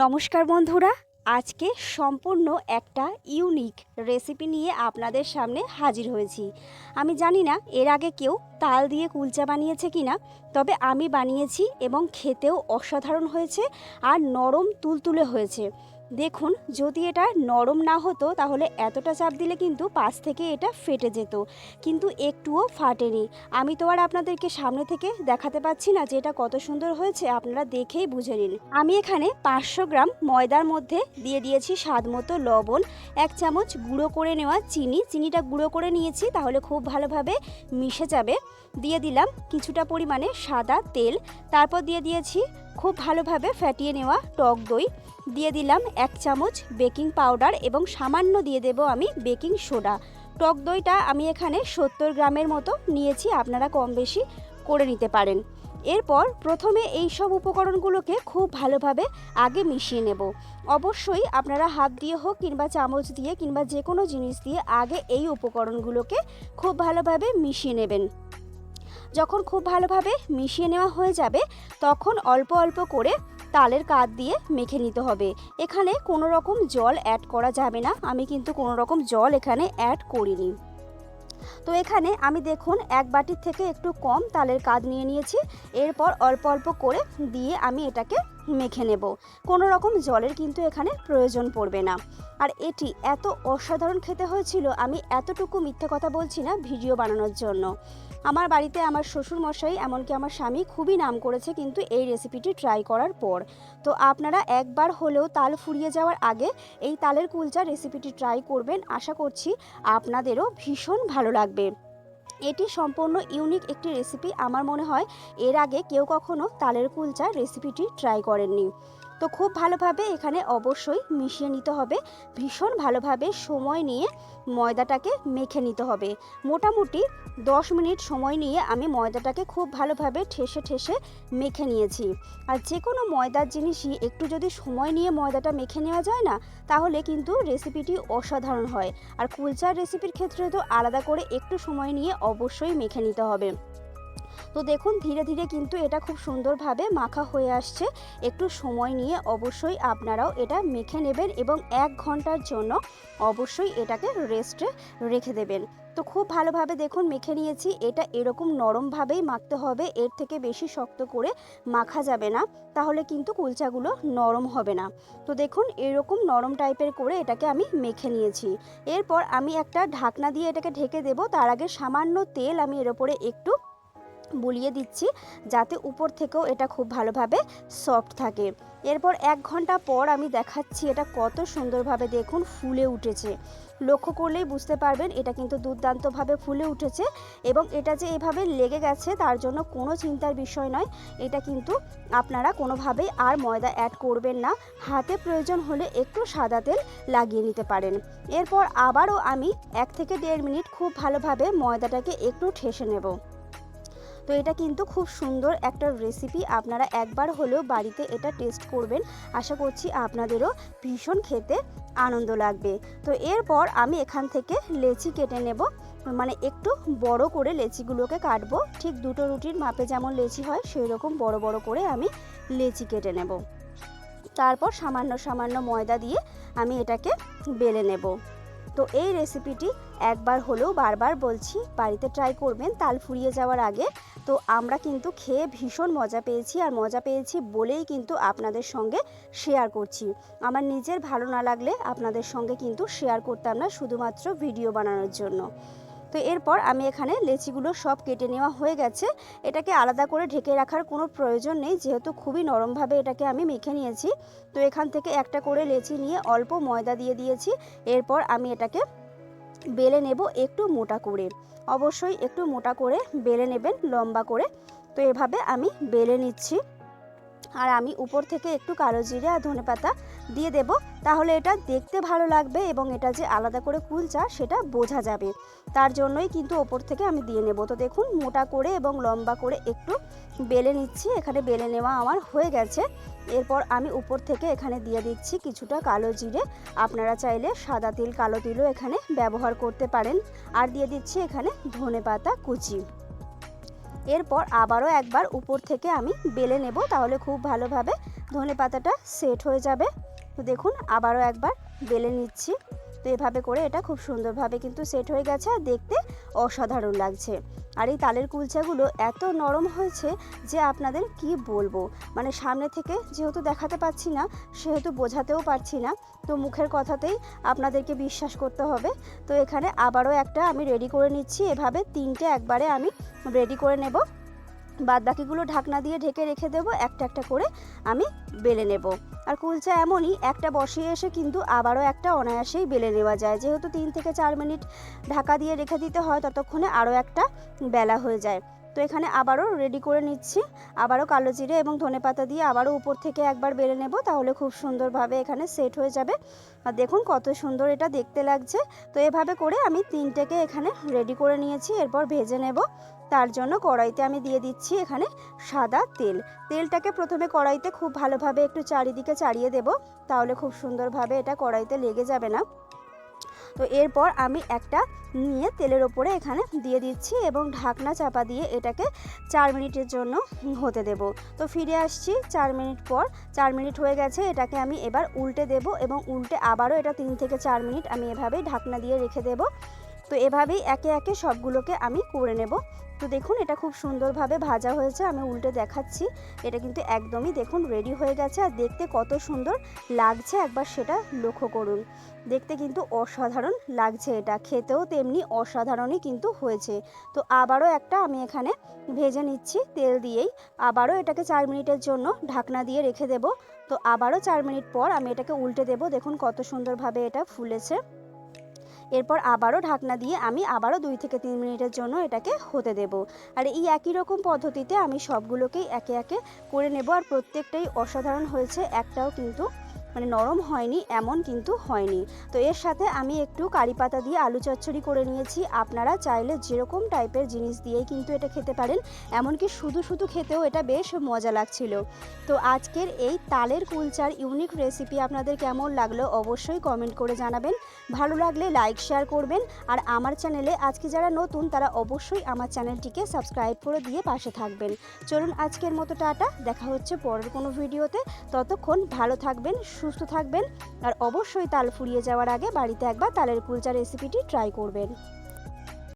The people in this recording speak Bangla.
নমস্কার বন্ধুরা, আজকে সম্পূর্ণ একটা ইউনিক রেসিপি নিয়ে আপনাদের সামনে হাজির হয়েছি। আমি জানি না এর আগে কেউ তাল দিয়ে কুলচা বানিয়েছে কি না তবে আমি বানিয়েছি এবং খেতেও অসাধারণ হয়েছে আর নরম তুলতুলে হয়েছে। দেখুন, যদি এটা নরম না হতো, তাহলে এতটা চাপ দিলে কিন্তু পাশ থেকে এটা ফেটে যেত। কিন্তু একটুও ফাটেনি। আমি তো আর আপনাদেরকে সামনে থেকে দেখাতে পাচ্ছি না যে এটা কত সুন্দর হয়েছে, আপনারা দেখেই বুঝে নিন। আমি এখানে পাঁচশো গ্রাম ময়দার মধ্যে দিয়ে দিয়েছি স্বাদ মতো লবণ, এক চামচ গুঁড়ো করে নেওয়া চিনি। চিনিটা গুঁড়ো করে নিয়েছি, তাহলে খুব ভালোভাবে মিশে যাবে। দিয়ে দিলাম কিছুটা পরিমাণে সাদা তেল। তারপর দিয়ে দিয়েছি খুব ভালোভাবে ফ্যাটিয়ে নেওয়া টক দই। দিয়ে দিলাম এক চামচ বেকিং পাউডার এবং সামান্য দিয়ে দেব আমি বেকিং সোডা। টক দইটা আমি এখানে সত্তর গ্রামের মতো নিয়েছি, আপনারা কম বেশি করে নিতে পারেন। এরপর প্রথমে এই সব উপকরণগুলোকে খুব ভালোভাবে আগে মিশিয়ে নেব। অবশ্যই আপনারা হাত দিয়ে হোক কিংবা চামচ দিয়ে কিংবা যে কোনো জিনিস দিয়ে আগে এই উপকরণগুলোকে খুব ভালোভাবে মিশিয়ে নেবেন। যখন খুব ভালোভাবে মিশিয়ে নেওয়া হয়ে যাবে, তখন অল্প অল্প করে তালের কাত দিয়ে মেখে নিতে হবে। এখানে কোনো রকম জল অ্যাড করা যাবে না। আমি কিন্তু কোনো রকম জল এখানে অ্যাড করিনি। তো এখানে আমি দেখুন, এক বাটির থেকে একটু কম তালের কাদ নিয়ে নিয়েছি। এরপর অল্প অল্প করে দিয়ে আমি এটাকে মেখে নেব। কোনো রকম জলের কিন্তু এখানে প্রয়োজন পড়বে না। আর এটি এত অসাধারণ খেতে হয়েছিল, আমি এতটুকু মিথ্যে কথা বলছি না ভিডিও বানানোর জন্য। আমার বাড়িতে আমার শ্বশুর মশাই এমনকি আমার স্বামী খুবই নাম করেছে কিন্তু এই রেসিপিটি ট্রাই করার পর। তো আপনারা একবার হলেও তাল ফুরিয়ে যাওয়ার আগে এই তালের কুলচা রেসিপিটি ট্রাই করবেন। আশা করছি আপনাদেরও ভীষণ ভালো লাগবে। এটি সম্পূর্ণ ইউনিক একটি রেসিপি আমার মনে হয় এর আগে কেউ কখনো তালের কুলচা রেসিপিটি ট্রাই করেননি। তো খুব ভালোভাবে এখানে অবশ্যই মিশিয়ে নিতে হবে। ভীষণ ভালোভাবে সময় নিয়ে ময়দাটাকে মেখে নিতে হবে। মোটামুটি দশ মিনিট সময় নিয়ে আমি ময়দাটাকে খুব ভালোভাবে ঠেসে ঠেসে মেখে নিয়েছি। আর যে কোনো ময়দার জিনিসই একটু যদি সময় নিয়ে ময়দাটা মেখে নেওয়া যায় না, তাহলে কিন্তু রেসিপিটি অসাধারণ হয়। আর কুলচার রেসিপির ক্ষেত্রে তো আলাদা করে একটু সময় নিয়ে অবশ্যই মেখে নিতে হবে। তো দেখুন, ধীরে ধীরে কিন্তু এটা খুব সুন্দরভাবে মাখা হয়ে আসছে। একটু সময় নিয়ে অবশ্যই আপনারাও এটা মেখে নেবেন এবং এক ঘণ্টার জন্য অবশ্যই এটাকে রেস্টে রেখে দেবেন। তো খুব ভালোভাবে দেখুন, মেখে নিয়েছি। এটা এরকম নরমভাবেই মাখতে হবে, এর থেকে বেশি শক্ত করে মাখা যাবে না, তাহলে কিন্তু কুলচাগুলো নরম হবে না। তো দেখুন, এরকম নরম টাইপের করে এটাকে আমি মেখে নিয়েছি। এরপর আমি একটা ঢাকনা দিয়ে এটাকে ঢেকে দেব, তার আগে সামান্য তেল আমি এর ওপরে একটু বুলিয়ে দিচ্ছি যাতে উপর থেকেও এটা খুব ভালোভাবে সফট থাকে। এরপর এক ঘণ্টা পর আমি দেখাচ্ছি এটা কত সুন্দরভাবে দেখুন ফুলে উঠেছে। লক্ষ্য করলেই বুঝতে পারবেন এটা কিন্তু দুর্দান্তভাবে ফুলে উঠেছে এবং এটা যে এভাবে লেগে গেছে তার জন্য কোনো চিন্তার বিষয় নয়, এটা কিন্তু আপনারা কোনোভাবেই আর ময়দা অ্যাড করবেন না। হাতে প্রয়োজন হলে একটু সাদা তেল লাগিয়ে নিতে পারেন। এরপর আবারও আমি এক থেকে দেড় মিনিট খুব ভালোভাবে ময়দাটাকে একটু ঠেসে নেব। তো এটা কিন্তু খুব সুন্দর একটা রেসিপি আপনারা একবার হলেও বাড়িতে এটা টেস্ট করবেন। আশা করছি আপনাদেরও ভীষণ খেতে আনন্দ লাগবে। তো এরপর আমি এখান থেকে লেচি কেটে নেব। মানে একটু বড় করে লেচিগুলোকে কাটবো। ঠিক দুটো রুটির মাপে যেমন লেচি হয় সেই রকম বড় বড় করে আমি লেচি কেটে নেব। তারপর সামান্য সামান্য ময়দা দিয়ে আমি এটাকে বেলে নেব। তো এই রেসিপিটি একবার হলেও বারবার বলছি, বাড়িতে ট্রাই করবেন, তাল ফুরিয়ে যাওয়ার আগে। তো আমরা কিন্তু খেয়ে ভীষণ মজা পেয়েছি আর মজা পেয়েছি বলেই কিন্তু আপনাদের সঙ্গে শেয়ার করছি। আমার নিজের ভালো না লাগলে আপনাদের সঙ্গে কিন্তু শেয়ার করতাম না, শুধুমাত্র ভিডিও বানানোর জন্য। তো এরপর আমি এখানে লেচিগুলো সব কেটে নেওয়া হয়ে গেছে। এটাকে আলাদা করে ঢেকে রাখার কোনো প্রয়োজন নেই, যেহেতু খুবই নরমভাবে এটাকে আমি মেখে নিয়েছি। তো এখান থেকে একটা করে লেচি নিয়ে অল্প ময়দা দিয়ে দিয়েছি। এরপর আমি এটাকে বেলে নেব একটু মোটা করে। অবশ্যই একটু মোটা করে বেলে নেবেন, লম্বা করে। তো এভাবে আমি বেলে নিচ্ছি। আর আমি উপর থেকে একটু কালো জিরে আর ধনে পাতা দিয়ে দেব। তাহলে এটা দেখতে ভালো লাগবে এবং এটা যে আলাদা করে কুলচা সেটা বোঝা যাবে। তার জন্যই কিন্তু ওপর থেকে আমি দিয়ে নেব। তো দেখুন, মোটা করে এবং লম্বা করে একটু বেলে নিচ্ছি। এখানে বেলে নেওয়া আমার হয়ে গেছে। এরপর আমি উপর থেকে এখানে দিয়ে দিচ্ছি কিছুটা কালো জিরে। আপনারা চাইলে সাদা তিল, কালো তিলও এখানে ব্যবহার করতে পারেন। আর দিয়ে দিচ্ছি এখানে ধনে পাতা কুচি। এরপর আবারও একবার উপর থেকে আমি বেলে নেব, তাহলে খুব ভালোভাবে ধনে পাতাটা সেট হয়ে যাবে। তো দেখুন, আবারও একবার বেলে নিচ্ছি। তো এভাবে করে এটা খুব সুন্দরভাবে কিন্তু সেট হয়ে গেছে আর দেখতে অসাধারণ লাগছে। আর এই তালের কুলচাগুলো এত নরম হয়েছে যে আপনাদের কি বলব? মানে সামনে থেকে যেহেতু দেখাতে পাচ্ছি না, সেহেতু বোঝাতেও পারছি না। তো মুখের কথাতেই আপনাদেরকে বিশ্বাস করতে হবে। তো এখানে আবারও একটা আমি রেডি করে নিচ্ছি। এভাবে তিনটে একবারে আমি রেডি করে নেব। বাদ বাকিগুলো ঢাকনা দিয়ে ঢেকে রেখে দেব, একটা একটা করে আমি বেলে নেব। আর কুলচা এমনই, একটা বসিয়ে এসে কিন্তু আবারও একটা অনায়াসেই বেলে নেওয়া যায়। যেহেতু তিন থেকে চার মিনিট ঢাকা দিয়ে রেখে দিতে হয়, ততক্ষণে আরও একটা বেলা হয়ে যায়। তো এখানে আবারও রেডি করে নিচ্ছি। আবারও কালো জিরে এবং ধনেপাতা দিয়ে আবারও উপর থেকে একবার বেড়ে নেব, তাহলে খুব সুন্দরভাবে এখানে সেট হয়ে যাবে। আর দেখুন কত সুন্দর এটা দেখতে লাগছে। তো এভাবে করে আমি তিনটেকে এখানে রেডি করে নিয়েছি, এরপর ভেজে নেব। তার জন্য কড়াইতে আমি দিয়ে দিচ্ছি এখানে সাদা তেল। তেলটাকে প্রথমে কড়াইতে খুব ভালোভাবে একটু চারিদিকে চাড়িয়ে দেব, তাহলে খুব সুন্দরভাবে এটা কড়াইতে লেগে যাবে না। তো এরপর আমি একটা নিয়ে তেলের ওপরে এখানে দিয়ে দিচ্ছি এবং ঢাকনা চাপা দিয়ে এটাকে চার মিনিটের জন্য হতে দেব। তো ফিরে আসছি চার মিনিট পর। চার মিনিট হয়ে গেছে, এটাকে আমি এবার উল্টে দেব এবং উল্টে আবারও এটা তিন থেকে চার মিনিট আমি এভাবেই ঢাকনা দিয়ে রেখে দেব। তো এভাবেই একে একে সবগুলোকে আমি করে নেব। তো দেখুন, এটা খুব সুন্দরভাবে ভাজা হয়েছে, আমি উল্টে দেখাচ্ছি। এটা কিন্তু একদমই দেখুন রেডি হয়ে গেছে আর দেখতে কত সুন্দর লাগছে, একবার সেটা লক্ষ্য করুন। দেখতে কিন্তু অসাধারণ লাগছে এটা, খেতেও তেমনি অসাধারণই কিন্তু হয়েছে। তো আবারও একটা আমি এখানে ভেজে নিচ্ছি তেল দিয়েই। আবারও এটাকে চার মিনিটের জন্য ঢাকনা দিয়ে রেখে দেব। তো আবারও চার মিনিট পর আমি এটাকে উল্টে দেব, দেখুন কত সুন্দরভাবে এটা ফুলেছে। এরপর আবারও ঢাকনা দিয়ে আমি আবারও দুই থেকে তিন মিনিটের জন্য এটাকে হতে দেব। আর এই একই রকম পদ্ধতিতে আমি সবগুলোকেই একে একে করে নেব। আর প্রত্যেকটাই অসাধারণ হয়েছে, একটাও কিন্তু মানে নরম হয়নি, এমন কিন্তু হয়নি। তো এর সাথে আমি একটু কারি পাতা দিয়ে আলু চচ্চড়ি করে নিয়েছি। আপনারা চাইলে যেরকম টাইপের জিনিস দিয়েই কিন্তু এটা খেতে পারেন। এমনকি শুধু শুধু খেতেও এটা বেশ মজা লাগছিল। তো আজকের এই তালের কুলচার ইউনিক রেসিপি আপনাদের কেমন লাগল অবশ্যই কমেন্ট করে জানাবেন। ভালো লাগলে লাইক শেয়ার করবেন। আর আমার চ্যানেলে আজকে যারা নতুন, তারা অবশ্যই আমার চ্যানেলটিকে সাবস্ক্রাইব করে দিয়ে পাশে থাকবেন। চলুন আজকের মতো টাটা, দেখা হচ্ছে পরের কোনো ভিডিওতে ততক্ষণ ভালো থাকবেন সুস্থ থাকবেন আর অবশ্যই তাল ফুরিয়ে যাওয়ার আগে বাড়িতে একবার তালের কুলচা রেসিপিটি ট্রাই করবেন।